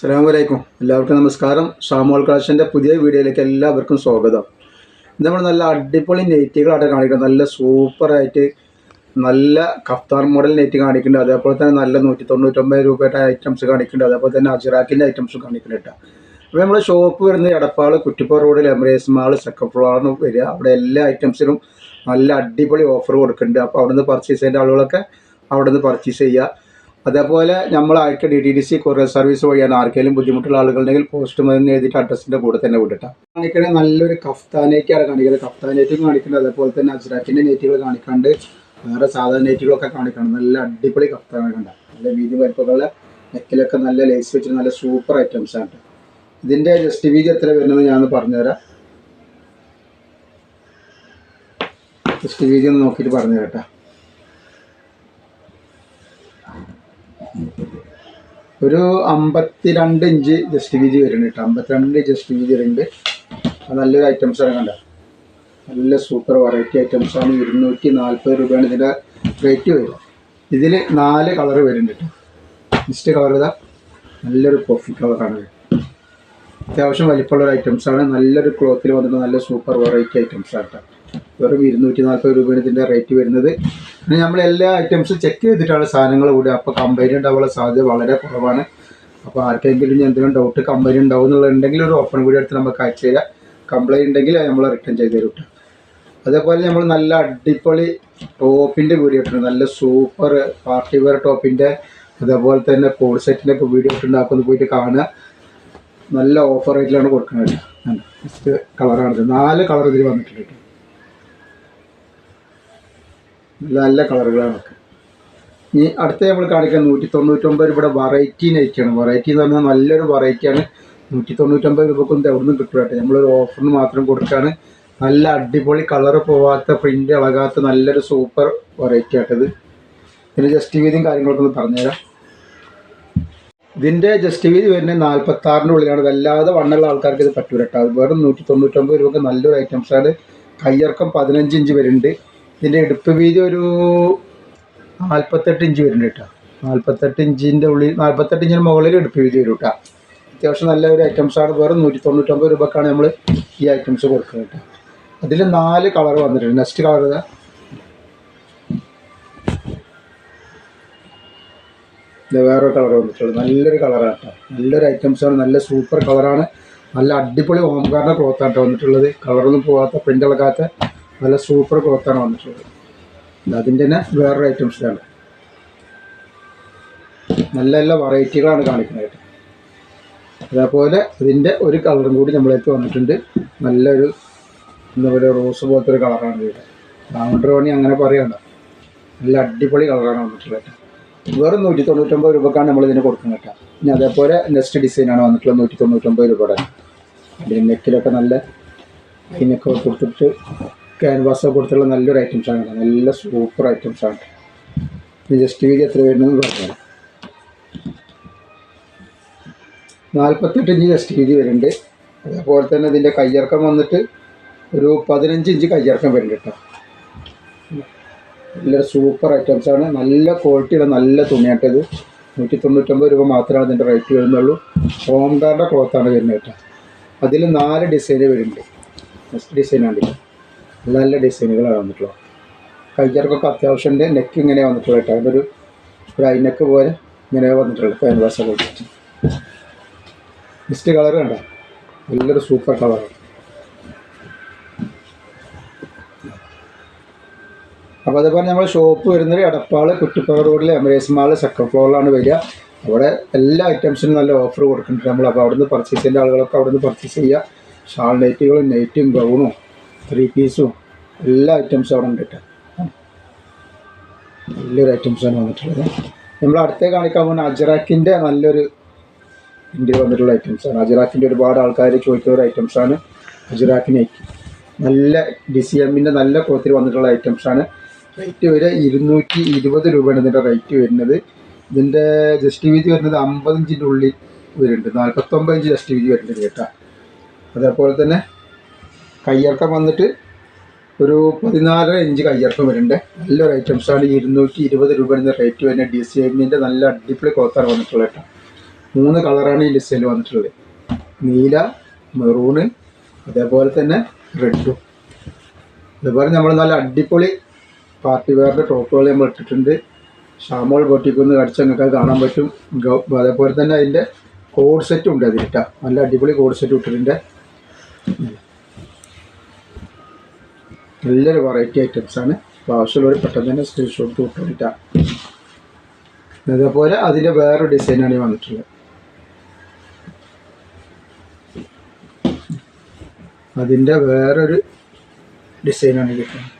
അസ്സാം വലൈക്കും എല്ലാവർക്കും നമസ്കാരം. ഷാമോൾ കളക്ഷന്റെ പുതിയ വീഡിയോയിലേക്ക് എല്ലാവർക്കും സ്വാഗതം. നമ്മൾ നല്ല അടിപൊളി നെറ്റുകളായിട്ട് കാണിക്കുന്നത്. നല്ല സൂപ്പറായിട്ട് നല്ല കഫ്താർ മോഡൽ നെറ്റ് കാണിക്കുന്നുണ്ട്. അതേപോലെ തന്നെ നല്ല നൂറ്റി തൊണ്ണൂറ്റൊമ്പത് രൂപയുടെ ഐറ്റംസ് കാണിക്കുന്നുണ്ട്. അതേപോലെ തന്നെ അജിറാക്കിന്റെ ഐറ്റംസ് കാണിക്കുന്നുണ്ട് അപ്പോൾ നമ്മൾ ഷോപ്പ് വരുന്നത് എടപ്പാൾ കുറ്റിപ്പുറ റോഡിൽ എമറേസ് മാൾ സെക്കൻഡ് ഫ്ലോറിന് വരിക. അവിടെ എല്ലാ ഐറ്റംസിനും നല്ല അടിപൊളി ഓഫർ കൊടുക്കുന്നുണ്ട്. അപ്പോൾ അവിടെ നിന്ന് പർച്ചേസ് ചെയ്യേണ്ട ആളുകളൊക്കെ അവിടെ നിന്ന് പർച്ചേസ് ചെയ്യുക. അതേപോലെ നമ്മൾ അയക്ക D D C courier service വഴിയാണ് ആർക്കെങ്കിലും ബുദ്ധിമുട്ടുള്ള ആളുകളുണ്ടെങ്കിൽ പോസ്റ്റ് മതി എഴുതിയിട്ട് അഡ്രസ്സിന്റെ കൂടെ തന്നെ വിട്ടിട്ടാണ് കാണിക്കുന്നത് നല്ലൊരു കഫ്താനേക്കാണ് കാണിക്കുന്നത്. കഫ്താനേറ്റും കാണിക്കുന്നത് അതേപോലെ തന്നെ അജ്രാക്കിന്റെ നെറ്റുകൾ കാണിക്കാണ്ട് വേറെ സാധാരണ നെറ്റുകളൊക്കെ കാണിക്കണം നല്ല അടിപൊളി കഫ്താന കണ്ട നല്ല വീതി വലിപ്പമുള്ള നെക്കിലൊക്കെ നല്ല ലേസ് വെച്ച് നല്ല സൂപ്പർ ഐറ്റംസ് ആണ് ഇതിന്റെ ജസ്റ്റ് വീതി എത്ര വരുന്നത് ഞാൻ പറഞ്ഞുതരാം. ജസ്റ്റ് വീതി ഒന്ന് നോക്കിയിട്ട് പറഞ്ഞു കേട്ടോ ഒരു അമ്പത്തിരണ്ട് ഇഞ്ച് ജസ്റ്റ് വീതി വരുന്നുണ്ട് കേട്ടോ. അമ്പത്തിരണ്ട് ജസ്റ്റ് വീതി വരുന്നുണ്ട്. അത് നല്ലൊരു ഐറ്റംസ് ആണ് കണ്ട. നല്ല സൂപ്പർ വെറൈറ്റി ഐറ്റംസ് ആണ്. ഇരുന്നൂറ്റി നാൽപ്പത് രൂപയാണ് ഇതിന്റെ റേറ്റ് വരിക ഇതിൽ നാല് കളർ വരുന്നുണ്ട് കേട്ടോ. നെക്സ്റ്റ് കളർ ഇതാ. നല്ലൊരു കോഫി കളറാണ്. അത്യാവശ്യം വലിപ്പമുള്ള ഒരു ഐറ്റംസ് ആണ്. നല്ലൊരു ക്ലോത്തിൽ വന്നിട്ട് നല്ല സൂപ്പർ വെറൈറ്റി ഐറ്റംസ് ആണ് കേട്ടോ. വെറും ഇരുന്നൂറ്റി നാൽപ്പത് രൂപയാണ് ഇതിന്റെ റേറ്റ് വരുന്നത്. പിന്നെ നമ്മൾ എല്ലാ ഐറ്റംസും ചെക്ക് ചെയ്തിട്ടാണ് സാധനങ്ങൾ കൂടുക അപ്പോൾ കമ്പനി ഉണ്ടാവാനുള്ള സാധ്യത വളരെ കുറവാണ്. അപ്പോൾ ആർക്കെങ്കിലും എന്തെങ്കിലും ഡൗട്ട് കമ്പനി ഉണ്ടാവും എന്നുള്ളതുണ്ടെങ്കിൽ ഒരു ഓപ്പൺ കൂടി എടുത്ത് നമുക്ക് അയച്ചു തരാം. കംപ്ലൈന്റ് ഉണ്ടെങ്കിൽ നമ്മൾ റിട്ടേൺ ചെയ്ത് തരും അതേപോലെ നമ്മൾ നല്ല അടിപൊളി ടോപ്പിന്റെ വീഡിയോ ഇട്ടുണ്ട് നല്ല സൂപ്പർ പാർട്ടി വെയർ ടോപ്പിന്റെ അതേപോലെ തന്നെ കോഡ് സെറ്റിന്റെ ഒക്കെ വീഡിയോ ഇട്ടുണ്ടാക്കുന്നത് പോയിട്ട് കാണുക. നല്ല ഓഫർ റേറ്റിലാണ് കൊടുക്കുന്നത്. കളറാണിത് നാല് കളർ ഇതിൽ വന്നിട്ടുണ്ട് കേട്ടോ നല്ല കളറുകളാണ് ഇനി അടുത്ത നമ്മൾ കാണിക്കാൻ നൂറ്റി തൊണ്ണൂറ്റൊമ്പത് രൂപയുടെ വെറൈറ്റി നൈറ്റിയാണ്. വെറൈറ്റി എന്ന് പറഞ്ഞാൽ നല്ലൊരു വെറൈറ്റിയാണ് നൂറ്റി തൊണ്ണൂറ്റൊമ്പത് രൂപക്കൊന്നും എവിടെ നിന്നും കിട്ടും. നമ്മളൊരു ഓഫറിന് മാത്രം കൊടുക്കുകയാണ് നല്ല അടിപൊളി കളർ പോവാത്ത പ്രിന്റ് ഇളകാത്ത നല്ലൊരു സൂപ്പർ വെറൈറ്റി ആട്ടത് പിന്നെ ജസ്റ്റ് വീതിയും കാര്യങ്ങളൊക്കെ ഒന്ന് പറഞ്ഞുതരാം. ഇതിന്റെ ജസ്റ്റ് വീതി വരുന്നത് നാൽപ്പത്താറിന്റെ ഉള്ളിലാണ്. വല്ലാതെ വണ്ണുള്ള ആൾക്കാർക്ക് ഇത് പറ്റൂല അത് വെറും നൂറ്റി തൊണ്ണൂറ്റൊമ്പത് രൂപക്ക് നല്ലൊരു ഐറ്റംസാണ് കയ്യിറക്കം പതിനഞ്ച് ഇഞ്ച് വരുന്നുണ്ട്. ഇതിന്റെ എടുപ്പ് വീതി ഒരു നാൽപ്പത്തെട്ട് ഇഞ്ച് വരുന്നുണ്ട് കേട്ടോ. നാൽപ്പത്തെട്ട് ഇഞ്ചിന്റെ ഉള്ളിൽ നാൽപ്പത്തെട്ട് ഇഞ്ചിന് മുകളിൽ എടുപ്പ് വീതി വരും കേട്ടോ. അത്യാവശ്യം നല്ല ഒരു ഐറ്റംസാണ് വേറെ നൂറ്റി തൊണ്ണൂറ്റൊമ്പത് രൂപക്കാണ് നമ്മൾ ഈ ഐറ്റംസ് കൊടുക്കുന്നത് കേട്ടോ. അതിൽ നാല് കളർ വന്നിട്ടുണ്ട്. നെക്സ്റ്റ് കളർ ഇതാ വേറെ കളർ വന്നിട്ടുള്ളത് നല്ലൊരു കളറാണ് കേട്ടോ. നല്ലൊരു ഐറ്റംസാണ് നല്ല സൂപ്പർ കളറാണ് നല്ല അടിപൊളി ഓംകാറിന്റെ ക്ലോത്താണ് കേട്ടോ വന്നിട്ടുള്ളത്. കളറൊന്നും പോകാത്ത പ്രിന്റ് ഇളകാത്ത നല്ല സൂപ്പർ ക്ലോത്താണ് വന്നിട്ടുള്ളത്. അതിന്റെ തന്നെ വേറൊരു ഐറ്റംസിലാണ് നല്ല നല്ല വെറൈറ്റികളാണ് കാണിക്കുന്നത്. അതേപോലെ ഇതിന്റെ ഒരു കളറും കൂടി നമ്മളേക്ക് വന്നിട്ടുണ്ട്. നല്ലൊരു എന്താ പറയുക റോസ് പോലത്തെ ഒരു കളറാണ് ഇവിടെ ഡയമണ്ട് റോണി അങ്ങനെ പറയണ്ട. നല്ല അടിപൊളി കളറാണ് വന്നിട്ടുള്ളത്. വെറും നൂറ്റി തൊണ്ണൂറ്റൊമ്പത് രൂപക്കാണ് നമ്മൾ ഇതിന് കൊടുക്കുന്നത് കേട്ടോ. ഇനി അതേപോലെ നെക്സ്റ്റ് ഡിസൈനാണ് വന്നിട്ടുള്ളത് നൂറ്റി തൊണ്ണൂറ്റൊമ്പത് രൂപയുടെ. അതിന്റെ നെക്കിലൊക്കെ നല്ല അതിനൊക്കെ കൊടുത്തിട്ട് ക്യാൻവാസ് കൊടുത്തുള്ള നല്ലൊരു ഐറ്റംസാണ് കേട്ടോ നല്ല സൂപ്പർ ഐറ്റംസാണ് ജസ്റ്റ് വീതി എത്ര വരുന്നതെന്ന് പറഞ്ഞാൽ നാൽപ്പത്തെട്ട് ഇഞ്ച് ജസ്റ്റ് വീതി വരുന്നുണ്ട്. അതേപോലെ തന്നെ ഇതിന്റെ കയ്യിറക്കം വന്നിട്ട് ഒരു പതിനഞ്ച് ഇഞ്ച് കയ്യിറക്കം വരുന്നുണ്ട് കേട്ടോ. നല്ല സൂപ്പർ ഐറ്റംസാണ് നല്ല ക്വാളിറ്റിയുള്ള നല്ല തുണിയാട്ടത് നൂറ്റി തൊണ്ണൂറ്റൊമ്പത് രൂപ മാത്രമാണ് ഇതിന്റെ റേറ്റ് വരുന്നുള്ളൂ. ഹോം ഗാർഡിന്റെ ക്ലോത്താണ് വരുന്നത് കേട്ടോ. അതിൽ നാല് ഡിസൈന് വരുന്നുണ്ട്. ഡിസൈനാണ് ഇത്. നല്ല ഡിസൈനുകളാണ് വന്നിട്ടുള്ളത്. കൈക്കാർക്കൊക്കെ അത്യാവശ്യം നെക്ക് ഇങ്ങനെ വന്നിട്ടുള്ളത് കേട്ടോ. അതൊരു ഒരു ഐനെക്ക് പോലെ ഇങ്ങനെ വന്നിട്ടുള്ളത് ക്യാൻവാസ് കൊടുത്തിട്ട് മിസ്റ്റ് കളർ കണ്ടോ? നല്ലൊരു സൂപ്പർ കളറാണ് അപ്പോൾ അതേപോലെ നമ്മൾ ഷോപ്പ് വരുന്നത് എടപ്പാൾ കുറ്റിപ്പുറ റോഡിൽ എമറേസ് മാൾ സെക്കൻഡ് ഫ്ലോറിലാണ് വരിക. അവിടെ എല്ലാ ഐറ്റംസിനും നല്ല ഓഫർ കൊടുക്കുന്നുണ്ട് നമ്മൾ അപ്പോൾ അവിടുന്ന് പർച്ചേസ് ചെയ്യേണ്ട ആളുകളൊക്കെ അവിടുന്ന് പർച്ചേസ് ചെയ്യുക. ഷാൾ നൈറ്റുകളും നൈറ്റും ഗൗണും ത്രീ പീസും എല്ലാ ഐറ്റംസും അവിടെ ഉണ്ട് കേട്ടോ നല്ലൊരു ഐറ്റംസാണ് വന്നിട്ടുള്ളത്. നമ്മൾ അടുത്തേ കാണിക്കാൻ പോകുന്ന അജറാക്കിന്റെ നല്ലൊരു ഇന്ത്യ വന്നിട്ടുള്ള ഐറ്റംസാണ് അജറാക്കിന്റെ ഒരുപാട് ആൾക്കാർ ചോദിക്കുന്ന ഒരു ഐറ്റംസാണ് ആണ് നൈറ്റ് നല്ല ഡി സി എമ്മിന്റെ നല്ല ക്ലോത്തിൽ വന്നിട്ടുള്ള ഐറ്റംസാണ് റേറ്റ് വരെ ഇരുന്നൂറ്റി ഇരുപത് രൂപയാണ് ഇതിന്റെ റേറ്റ് വരുന്നത്. ഇതിന്റെ ജസ്റ്റ് വീതി വരുന്നത് അമ്പതിഞ്ചിന്റെ ഉള്ളിൽ വരുന്നുണ്ട്. നാൽപ്പത്തൊമ്പത് ഇഞ്ച് ജസ്റ്റ് വീതി വരുന്നുണ്ട് കേട്ടോ. അതേപോലെ തന്നെ കയ്യിറക്കം വന്നിട്ട് ഒരു പതിനാലര ഇഞ്ച് കയ്യിറക്കം വരുന്നുണ്ട്. നല്ലൊരു ഐറ്റംസാണ് ഇരുന്നൂറ്റി ഇരുപത് രൂപ എന്ന റേറ്റ് വരുന്ന ഡി സി എമ്മിന്റെ നല്ല അടിപൊളി ക്ലോത്താണ് വന്നിട്ടുള്ളത് കേട്ടോ. മൂന്ന് കളറാണ് ഈ ഡിസൈനിൽ വന്നിട്ടുള്ളത്. നീല മെറൂണ് അതേപോലെ തന്നെ റെഡും അതുപോലെ നമ്മൾ നല്ല അടിപൊളി പാർട്ടി വെയറിന്റെ ടോപ്പുകൾ നമ്മൾ ഇട്ടിട്ടുണ്ട്. ഷാമോൾ പൊട്ടിക്കുന്ന് കടിച്ച് നിങ്ങൾക്ക് അത് കാണാൻ പറ്റും. അതേപോലെ തന്നെ അതിന്റെ കോഡ് സെറ്റും ഉണ്ട് അതിൽ കേട്ടോ നല്ല അടിപൊളി കോഡ് സെറ്റ് ഇട്ടിട്ടുണ്ട്. നല്ലൊരു വെറൈറ്റി ഐറ്റംസ് ആണ്. അപ്പോൾ ആവശ്യമുള്ളവർ പെട്ടെന്ന് തന്നെ സ്ക്രീൻഷോട്ട് വിട്ടോളിട്ടാ അതേപോലെ അതിന്റെ വേറൊരു ഡിസൈനാണ് ഈ വന്നിട്ടുള്ളത്. അതിന്റെ വേറൊരു ഡിസൈനാണ് കിട്ടുന്നത്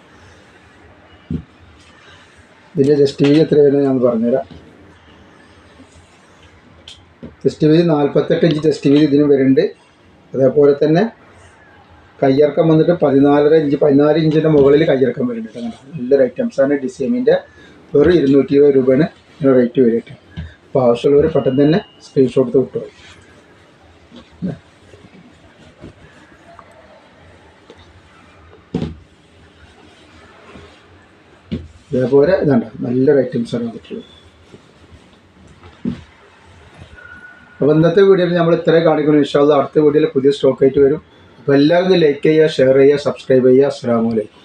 ഇതിന്റെ ജസ്റ്റ് വീതി എത്ര വരുന്നത് ഞാൻ പറഞ്ഞുതരാം. ജസ്റ്റ് വീതി നാൽപ്പത്തെട്ട് ഇഞ്ച് ജസ്റ്റ് വീതി ഇതിന് വരുന്നുണ്ട്. അതേപോലെ തന്നെ കയ്യിറക്കം വന്നിട്ട് പതിനാലര ഇഞ്ച് പതിനാല് ഇഞ്ചിന്റെ മുകളിൽ കയ്യിറക്കം വരുന്നുണ്ട് നല്ല നല്ലൊരു ഐറ്റംസാണ് ഡിസൈമിന്റെ വെറും ഇരുന്നൂറ്റി ഇരുപത് രൂപയാണ് ഇതിന് റേറ്റ് വരിക അപ്പോൾ ആവശ്യമുള്ളവർ പെട്ടെന്ന് തന്നെ സ്ക്രീൻഷോട്ട് വിട്ടു ഇതേപോലെ ഇതുണ്ട് നല്ലൊരു ഐറ്റംസാണ് വന്നിട്ടുള്ളത്. അപ്പോൾ ഇന്നത്തെ വീഡിയോയിൽ നമ്മൾ ഇത്രയും കാണിക്കുന്നു വിശ്വാസം അടുത്ത വീഡിയോയിൽ പുതിയ സ്റ്റോക്ക് ആയിട്ട് വരും. അപ്പോൾ എല്ലാവരും ലൈക്ക് ചെയ്യുക ഷെയർ ചെയ്യുക സബ്സ്ക്രൈബ് ചെയ്യുക. അസ്സാം വലൈക്കും